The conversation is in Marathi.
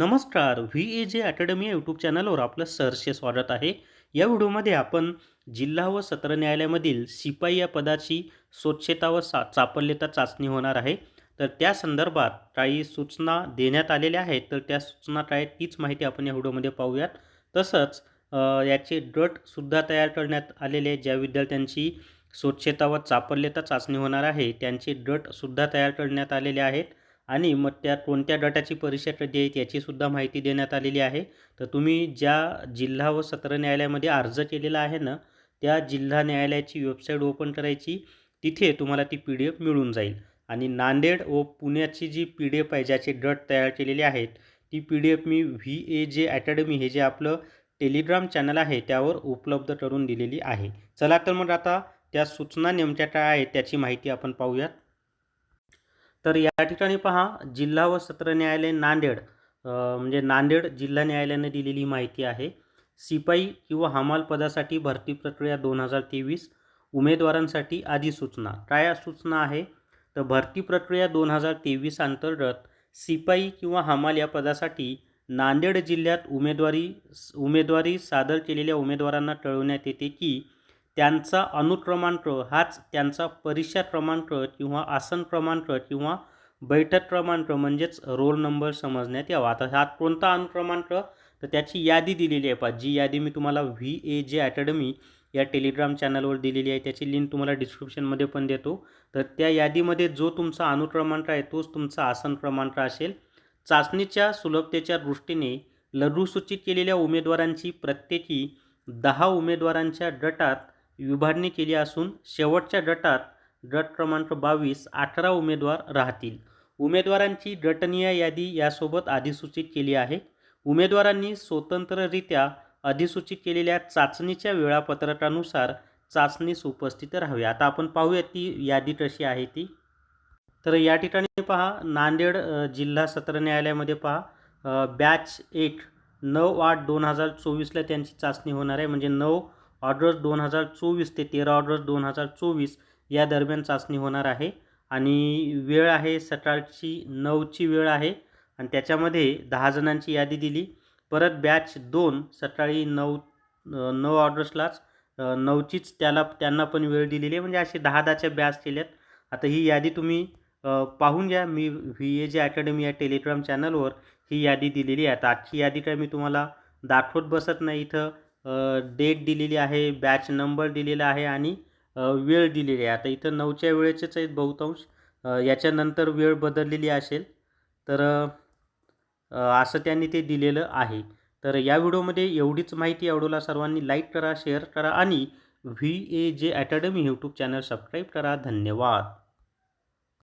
नमस्कार V A J academy YouTube चॅनलवर आपलं सहर्ष स्वागत आहे. या व्हिडिओमध्ये आपण जिल्हा व सत्र न्यायालयामधील शिपाई या पदाची स्वच्छता व सा चापल्यता चाचणी होणार आहे. तर त्या संदर्भात काही सूचना देण्यात आलेल्या आहेत. तर त्या सूचना काय तीच माहिती आपण या व्हिडिओमध्ये पाहूयात. तसंच याचे गटसुद्धा तयार करण्यात आलेले आहेत ज्या विद्यार्थ्यांची स्वच्छता व चापल्यता चाचणी होणार आहे त्यांचे गटसुद्धा तयार करण्यात आलेले आहेत. आणि मग त्या कोणत्या गटाची परीक्षा कधी आहे याचीसुद्धा माहिती देण्यात आलेली आहे. तर तुम्ही ज्या जिल्हा व सत्र न्यायालयामध्ये अर्ज केलेला आहे ना त्या जिल्हा न्यायालयाची वेबसाईट ओपन करायची तिथे तुम्हाला ती पी डी एफ मिळून जाईल. आणि नांदेड व पुण्याची जी पी डी एफ आहे ज्याचे गट तयार केलेले आहेत ती पी डी एफ मी व्ही ए जे अकॅडमी हे जे आपलं टेलिग्राम चॅनल आहे त्यावर उपलब्ध करून दिलेली आहे. चला तर मग आता त्या सूचना नेमक्या काय आहेत त्याची माहिती आपण पाहूयात. तर या ठिकाणी पहा जिल्हा व सत्र न्यायालय नांदेड म्हणजे नांदेड जिल्हा न्यायालयाने दिलेली माहिती आहे. शिपाई किंवा हमाल पदासाठी भरती प्रक्रिया दोन हजार तेवीस उमेदवारांसाठी अधिसूचना. काय सूचना आहे? तर भरती प्रक्रिया दोन हजार तेवीस अंतर्गत शिपाई किंवा हमाल या पदासाठी नांदेड जिल्ह्यात उमेदवारी उमेदवारी सादर केलेल्या उमेदवारांना कळवण्यात येते की त्यांचा अनुक्रमांक हाच त्यांचा परीक्षा क्रमांक किंवा आसन क्रमांक किंवा बैठक क्रमांक म्हणजेच रोल नंबर समजण्यात यावा. आता हा कोणता अनुक्रमांक? तर त्याची यादी दिलेली आहे पा जी यादी मी तुम्हाला व्ही ए जे अकॅडमी या टेलिग्राम चॅनलवर दिलेली आहे. त्याची लिंक तुम्हाला डिस्क्रिप्शनमध्ये पण देतो. तर त्या यादीमध्ये जो तुमचा अनुक्रमांक आहे तोच तुमचा आसन क्रमांक असेल. चाचणीच्या सुलभतेच्या दृष्टीने लघुसूचित केलेल्या उमेदवारांची प्रत्येकी दहा उमेदवारांच्या गटात विभागणी केली असून शेवटच्या गटात गट क्रमांक बावीस अठरा उमेदवार राहतील. उमेदवारांची गटनीय यादी यासोबत अधिसूचित केली आहे. उमेदवारांनी स्वतंत्ररित्या अधिसूचित केलेल्या चाचणीच्या वेळापत्रकानुसार चाचणीस उपस्थित राहावी. आता आपण पाहूया ती यादी कशी आहे ती. तर या ठिकाणी पहा नांदेड जिल्हा सत्र न्यायालयामध्ये पहा बॅच एक नऊ आठ दोन हजार चोवीसला त्यांची चाचणी होणार आहे. म्हणजे नऊ ऑगस्ट दोन हजार चोवीस ते तेरा ऑगस्ट दोन हजार चोवीस या दरम्यान चाचणी होणार आहे. आणि वेळ आहे सकाळची नऊची वेळ आहे आणि त्याच्यामध्ये दहा जणांची यादी दिली. परत बॅच दोन सकाळी नऊ नऊ ऑगस्टलाच नऊचीच त्याला त्यांना पण वेळ दिलेली आहे. म्हणजे असे दहा दहाच्या बॅच केल्यात. आता ही यादी तुम्ही पाहून घ्या. मी व्ही ए जे अकॅडमी या टेलिग्राम चॅनलवर ही यादी दिलेली आहे. आता आजची यादी काय मी तुम्हाला दाखवत बसत नाही इथं. डेट दिलेली आहे बॅच नंबर दिलेला आहे आणि वेळ दिलेली आहे. आता इथं नऊच्या वेळेचेच आहेत बहुतांश. याच्यानंतर वेळ बदललेली असेल तर असं त्यांनी ते दिलेलं आहे. तर या व्हिडिओमध्ये एवढीच माहिती आवडूला सर्वांनी लाईक करा शेअर करा आणि V A J academy YouTube channel subscribe करा. धन्यवाद.